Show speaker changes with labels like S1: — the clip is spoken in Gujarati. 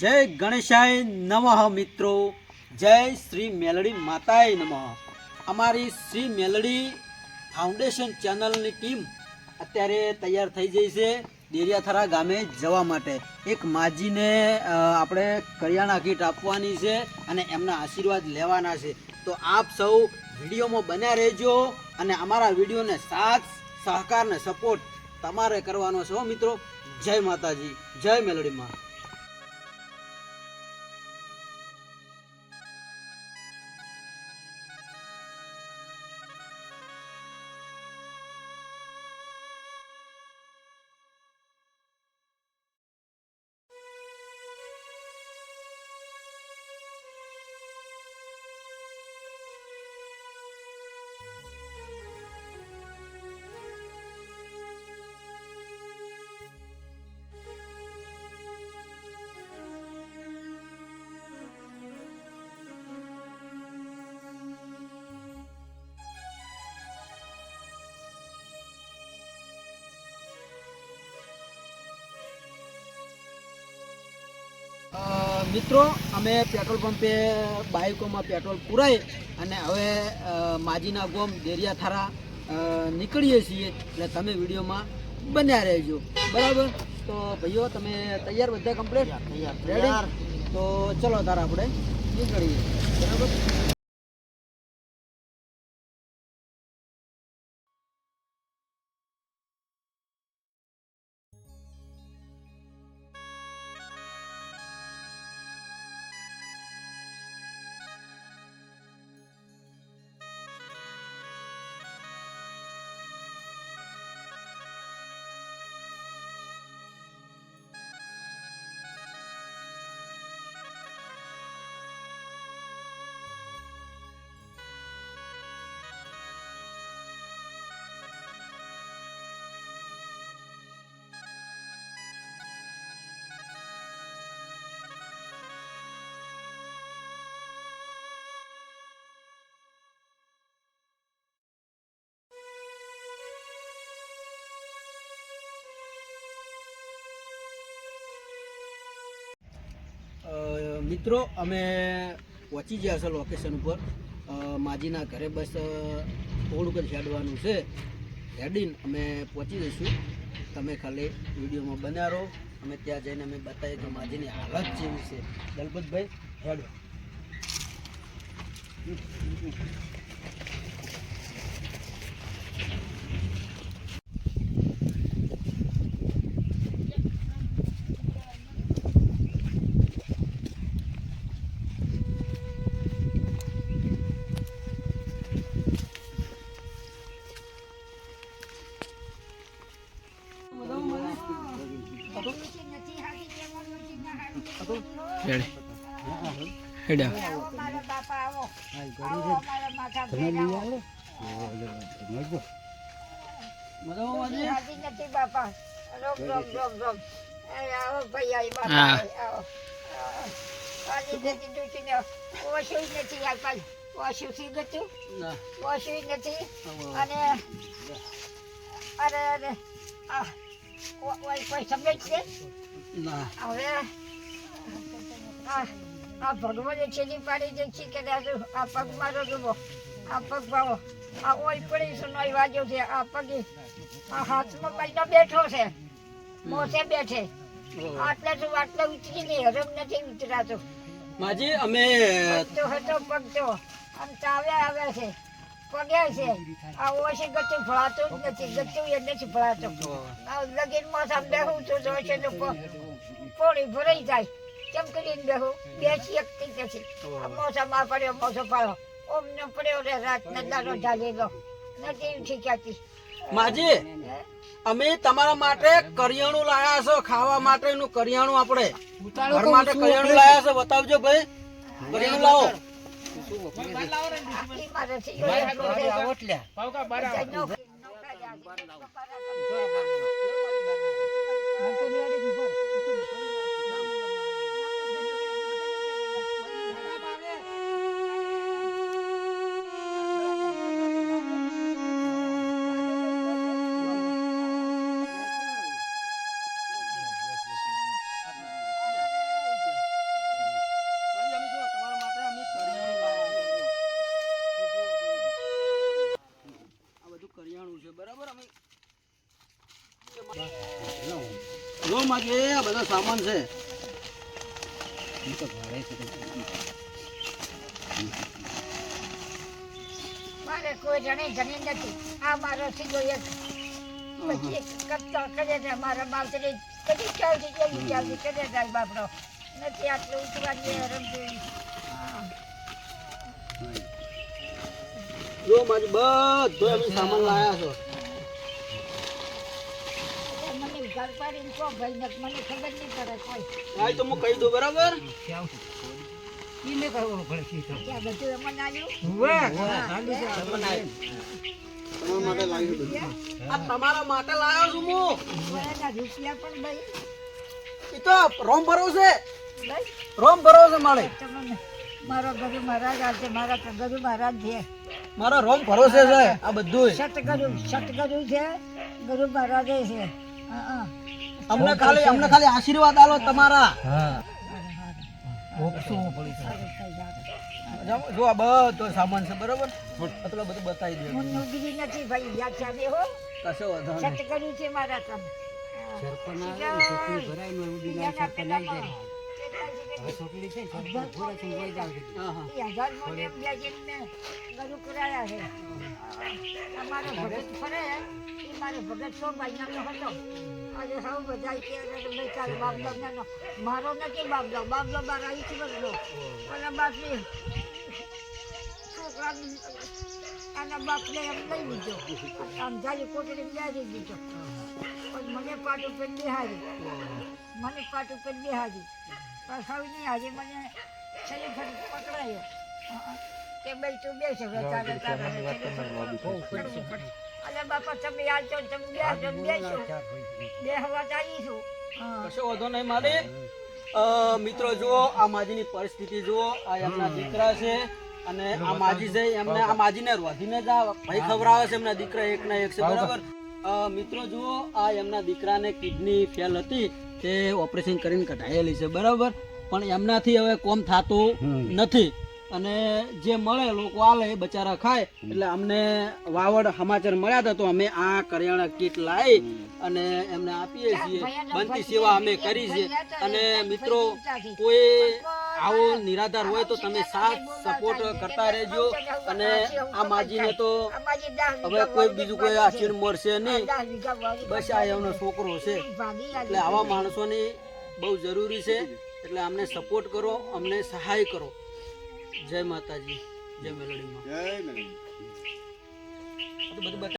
S1: જય ગણેશાય નમઃ મિત્રો. જય શ્રી મેલડી માતાય નમઃ. અમારી શ્રી મેલડી ફાઉન્ડેશન ચેનલની ટીમ અત્યારે તૈયાર થઈ જઈ છે દેરિયાથરા ગામે જવા માટે. એક માજીને આપણે કરિયાણા કીટ આપવાની છે અને એમના આશીર્વાદ લેવાના છે. તો આપ સૌ વિડીયોમાં બન્યા રહેજો અને અમારા વિડીયોને સાથ, સહકાર ને સપોર્ટ તમારે કરવાનો છે મિત્રો. જય માતાજી. જય મેલડીમાં મિત્રો અમે પેટ્રોલ પંપે બાઇકોમાં પેટ્રોલ પૂરાય અને હવે માજીના ગોમ દેરિયાથારા થારા નીકળીએ છીએ એટલે તમે વિડીયોમાં બન્યા રહેજો. બરાબર? તો ભાઈઓ તમે તૈયાર બધા કમ્પ્લીટ? રેડી તો ચલો તારા આપણે નીકળીએ. બરાબર? મિત્રો, અમે પહોંચી ગયા છે લોકેશન ઉપર. માજીના ઘરે બસ થોડુંક જ હેડવાનું છે. હેડીને અમે પહોંચી જઈશું. તમે ખાલી વિડીયોમાં બન્યા રહો અમે ત્યાં જઈને અમે બતાવીએ કે માજીની હાલત જેવી છે. દલપતભાઈ, હેડો. Thank માજી?
S2: અને અરે અરે આ કોઈ સમજ છે
S1: ના
S2: હવે આ આ ભગવાને છેલ્લી પાડી દે છે કે આ પગ મારો જુઓ. આ પગ ભાવો આ ઓય પડી સુનાઈ વાગ્યો છે. આ પગે આ હાથમાં પૈનો બેઠો છે. મોસે બેઠે. આટલે તો આટલે ઉતરી નહીં હરમ નથી ઉતરાતો.
S1: માજી અમે
S2: તો હતો પગ તો આમ ચાવે આવે છે. પગે છે. આ ઓછી ગતું ફળાતું જ નથી. ગતું એ નથી ફળાતું આ લગીનમાં સામ છું તો છે તો પ- ભરાઈ જાય. કેમ કરીને બેહો? બેસી શકતી નથી આ મોસામાં પડ્યો મોસો પાડો ઓમ ને પડ્યો રે રાત ને દાડો ઢાલેલો નથી ઉઠી ક્યાંથી
S1: માજી અમે તમારા માટે કરિયાણું લાયા છો ખાવા માટેનું કરિયાણું આપણે. ઘર માટે કરિયાણું લાયા છો બતાવજો ભાઈ. કરિયાણું લાવો.
S2: આટલી
S1: આ બધો સામાન છે.
S2: મારે કોઈ જણે જણી નથી. આ મારો સીધો એક પછી કપતા કરે છે મારા બાપને કદી ચાલતી કેવી ચાલતી કરે જાય બાપડો. નથી આટલું ઉતરવાની રમતી
S1: જો માજી બધો સામાન લાયા છો.
S2: પાડીને કહો ભાઈ ને મને ખબર નહીં પડે કોઈ.
S1: હા તો હું કહી દઉં બરાબર?
S2: ત્યાં બધું એમાં આવ્યું
S1: તમારા માટે લાવ્યું બધું. આ તમારા માટે લાવ્યો છું હું.
S2: એના રૂપિયા પણ ભાઈ.
S1: એ તો રોમ ભરોસે
S2: ભાઈ?
S1: રોમ ભરોસે મારે.
S2: તમને મારો ગુરુ મહારાજ આજે મારા તો ગુરુ મહારાજ છે.
S1: મારો રોમ ભરોસે છે આ બધું
S2: સતગુરુ સતગુરુ છે ગુરુ મહારાજે છે. હા હા.
S1: અમને ખાલી અમને ખાલી આશીર્વાદ આલો તમારા. જો- જો આ બધો સામાન છે બરોબર? આટલો બધું બતાવી દે.
S2: હું નુગરી નથી ભાઈ યાદ છે હો.
S1: કશો વાંધો નહીં.
S2: છે મારા તમ.
S1: હા હા
S2: અમારો ભગત ફરે એ મારો ભગત સો મહિનાનો હતો આજે સૌ બધા કે ભાઈ તારો બાબલો નાનો મારો નથી બાબલો બાબલો મારા અહીંથી બદલો પણ બાપની છોકરા એના બાપને એમ લઈ લીધો અંધારી કોટડી બેસી દીધો પણ મને પાટું પેન બિહારી મને પાટું પેન બિહારી પણ આજે મને છેલ્લી ફરી પકડાયો. કે ભાઈ તું બેસ હવે તારે તારે છેલ્લી ફરી કરવું પડે. અલે બાપા તમે આવજો ને તમે બેસજો ને બેસો બે હવા ચાલી
S1: કશો વાંધો નહીં માલિક. મિત્રો જુઓ આ માજીની પરિસ્થિતિ જુઓ. આ એમના દીકરા છે અને આ માજી છે એમને આ માજીને રોધીને જ ભાઈ ખવડાવે છે એમના દીકરા એક ના એક છે. બરાબર? મિત્રો જુઓ આ એમના દીકરાને કિડની ફેલ હતી. તે ઓપરેશન કરીને કઢાયેલી છે બરાબર? પણ એમનાથી હવે કોમ થતું નથી. અને જે મળે લોકો આલે એ બચારા ખાય. એટલે અમને વાવડ સમાચાર મળ્યા હતા તો અમે આ કરિયાણા કીટ લાવી અને એમને આપીએ છીએ. બનતી સેવા અમે કરી છે. અને મિત્રો કોઈ આવો નિરાધાર હોય તો તમે સાથ સપોર્ટ કરતા રહેજો. અને આ માજીને તો હવે કોઈ બીજું કોઈ આશીર્વાદ મળશે નહીં. બસ આ એમનો છોકરો છે. એટલે આવા માણસોની બહુ જરૂરી છે. એટલે અમને સપોર્ટ કરો અમને સહાય કરો. જય માતાજી જય મેલડીમાં જય મેલડી. બધું